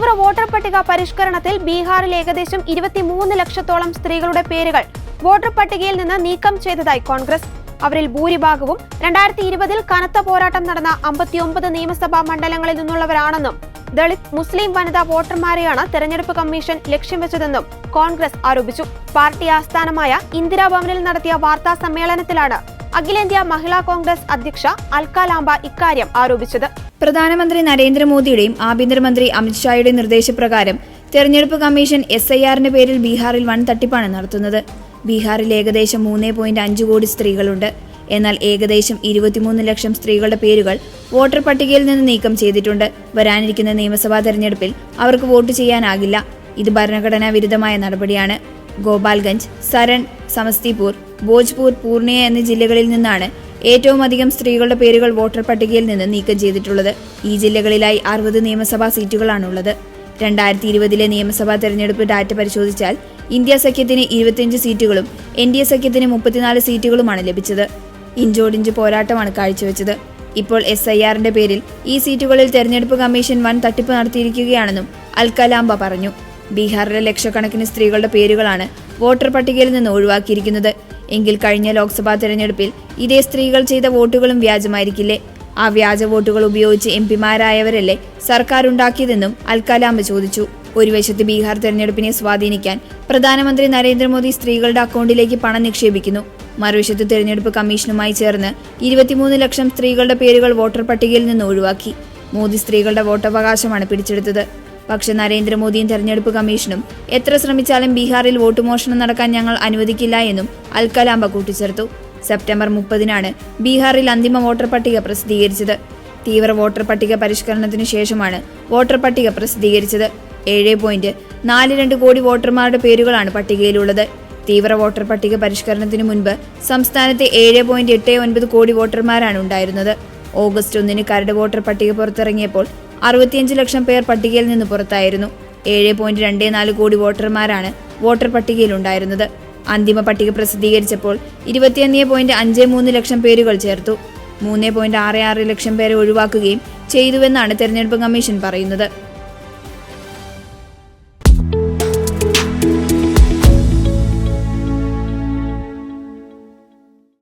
തീവ്ര വോട്ടർ പട്ടിക പരിഷ്കരണത്തിൽ ബീഹാറിൽ ഏകദേശം ഇരുപത്തിമൂന്ന് ലക്ഷത്തോളം സ്ത്രീകളുടെ പേരുകൾ വോട്ടർ പട്ടികയിൽ നിന്ന് നീക്കം ചെയ്തതായി കോൺഗ്രസ്. അവരിൽ ഭൂരിഭാഗവും രണ്ടായിരത്തി ഇരുപതിൽ കനത്ത പോരാട്ടം നടന്ന അമ്പത്തിയൊമ്പത് നിയമസഭാ മണ്ഡലങ്ങളിൽ നിന്നുള്ളവരാണെന്നും ദളിത് മുസ്ലിം വനിതാ വോട്ടർമാരെയാണ് തെരഞ്ഞെടുപ്പ് കമ്മീഷൻ ലക്ഷ്യം വെച്ചതെന്നും കോൺഗ്രസ് ആരോപിച്ചു. പാർട്ടി ആസ്ഥാനമായ ഇന്ദിരാഭവനിൽ നടത്തിയ വാർത്താ സമ്മേളനത്തിലാണ് അഖിലേന്ത്യാ മഹിളാ കോൺഗ്രസ് അധ്യക്ഷ അൽക്കാലാംബ ഇക്കാര്യം ആരോപിച്ചത്. പ്രധാനമന്ത്രി നരേന്ദ്രമോദിയുടെയും ആഭ്യന്തരമന്ത്രി അമിത്ഷായുടെയും നിർദ്ദേശപ്രകാരം തെരഞ്ഞെടുപ്പ് കമ്മീഷൻ എസ് ഐ ആറിന്റെ പേരിൽ ബീഹാറിൽ വൻ തട്ടിപ്പാണ് നടത്തുന്നത്. ബീഹാറിൽ ഏകദേശം മൂന്ന് പോയിന്റ് അഞ്ച് കോടി സ്ത്രീകളുണ്ട്. എന്നാൽ ഏകദേശം ഇരുപത്തിമൂന്ന് ലക്ഷം സ്ത്രീകളുടെ പേരുകൾ വോട്ടർ പട്ടികയിൽ നിന്ന് നീക്കം ചെയ്തിട്ടുണ്ട്. വരാനിരിക്കുന്ന നിയമസഭാ തെരഞ്ഞെടുപ്പിൽ അവർക്ക് വോട്ട് ചെയ്യാനാകില്ല. ഇത് ഭരണഘടനാ വിരുദ്ധമായ നടപടിയാണ്. ഗോപാൽഗഞ്ച് സരൺ സമസ്തിപൂർ ഭോജ്പൂർ പൂർണിയ എന്നീ ജില്ലകളിൽ നിന്നാണ് ഏറ്റവും അധികം സ്ത്രീകളുടെ പേരുകൾ വോട്ടർ പട്ടികയിൽ നിന്ന് നീക്കം ചെയ്തിട്ടുള്ളത്. ഈ ജില്ലകളിലായി അറുപത് നിയമസഭാ സീറ്റുകളാണുള്ളത്. രണ്ടായിരത്തി ഇരുപതിലെ നിയമസഭാ തെരഞ്ഞെടുപ്പ് ഡാറ്റ പരിശോധിച്ചാൽ ഇന്ത്യ സഖ്യത്തിന് ഇരുപത്തിയഞ്ച് സീറ്റുകളും എൻ ഡി എ സഖ്യത്തിന് മുപ്പത്തിനാല് സീറ്റുകളുമാണ് ലഭിച്ചത്. ഇഞ്ചോടിഞ്ച് പോരാട്ടമാണ് കാഴ്ചവെച്ചത്. ഇപ്പോൾ എസ് ഐ ആറിന്റെ പേരിൽ ഈ സീറ്റുകളിൽ തെരഞ്ഞെടുപ്പ് കമ്മീഷൻ വൻ തട്ടിപ്പ് നടത്തിയിരിക്കുകയാണെന്നും അൽക്കലാംബ പറഞ്ഞു. ബീഹാറിലെ ലക്ഷക്കണക്കിന് സ്ത്രീകളുടെ പേരുകളാണ് വോട്ടർ പട്ടികയിൽ നിന്ന് ഒഴിവാക്കിയിരിക്കുന്നത്. എങ്കിൽ കഴിഞ്ഞ ലോക്സഭാ തെരഞ്ഞെടുപ്പിൽ ഇതേ സ്ത്രീകൾ ചെയ്ത വോട്ടുകളും വ്യാജമായിരിക്കില്ലേ? ആ വ്യാജ വോട്ടുകൾ ഉപയോഗിച്ച് എം പിമാരായവരല്ലേ സർക്കാർ ഉണ്ടാക്കിയതെന്നും അൽക്കലാമ്പ് ചോദിച്ചു. ഒരു വശത്ത് ബീഹാർ തെരഞ്ഞെടുപ്പിനെ സ്വാധീനിക്കാൻ പ്രധാനമന്ത്രി നരേന്ദ്രമോദി സ്ത്രീകളുടെ അക്കൗണ്ടിലേക്ക് പണം നിക്ഷേപിക്കുന്നു. മറുവശത്ത് തെരഞ്ഞെടുപ്പ് കമ്മീഷനുമായി ചേർന്ന് ഇരുപത്തിമൂന്ന് ലക്ഷം സ്ത്രീകളുടെ പേരുകൾ വോട്ടർ പട്ടികയിൽ നിന്ന് ഒഴിവാക്കി. മോദി സ്ത്രീകളുടെ വോട്ടവകാശമാണ് പിടിച്ചെടുത്തത്. പക്ഷെ നരേന്ദ്രമോദിയും തെരഞ്ഞെടുപ്പ് കമ്മീഷനും എത്ര ശ്രമിച്ചാലും ബീഹാറിൽ വോട്ട് മോഷണം നടക്കാൻ ഞങ്ങൾ അനുവദിക്കില്ല എന്നും അൽക്കലാംബ കൂട്ടിച്ചേർത്തു. സെപ്റ്റംബർ മുപ്പതിനാണ് ബീഹാറിൽ അന്തിമ വോട്ടർ പട്ടിക പ്രസിദ്ധീകരിച്ചത്. തീവ്ര വോട്ടർ പട്ടിക പരിഷ്കരണത്തിനു ശേഷമാണ് വോട്ടർ പട്ടിക പ്രസിദ്ധീകരിച്ചത്. ഏഴ് പോയിന്റ് നാല് രണ്ട് കോടി വോട്ടർമാരുടെ പേരുകളാണ് പട്ടികയിലുള്ളത്. തീവ്ര വോട്ടർ പട്ടിക പരിഷ്കരണത്തിനു മുൻപ് സംസ്ഥാനത്തെ ഏഴ് പോയിന്റ് എട്ട് ഒൻപത് കോടി വോട്ടർമാരാണ് ഉണ്ടായിരുന്നത്. ഓഗസ്റ്റ് ഒന്നിന് കരട് വോട്ടർ പട്ടിക പുറത്തിറങ്ങിയപ്പോൾ അറുപത്തിയഞ്ച് ലക്ഷം പേർ പട്ടികയിൽ നിന്ന് പുറത്തായിരുന്നു. ഏഴ് പോയിന്റ് രണ്ട് നാല് കോടി വോട്ടർമാരാണ് വോട്ടർ പട്ടികയിലുണ്ടായിരുന്നത്. അന്തിമ പട്ടിക പ്രസിദ്ധീകരിച്ചപ്പോൾ ഇരുപത്തിയൊന്ന് പോയിന്റ് അഞ്ച് മൂന്ന് ലക്ഷം പേരുകൾ ചേർത്തു. മൂന്ന് പോയിന്റ് ആറ് ആറ് ലക്ഷം പേരെ ഒഴിവാക്കുകയും ചെയ്തുവെന്നാണ് തെരഞ്ഞെടുപ്പ് കമ്മീഷൻ പറയുന്നത്.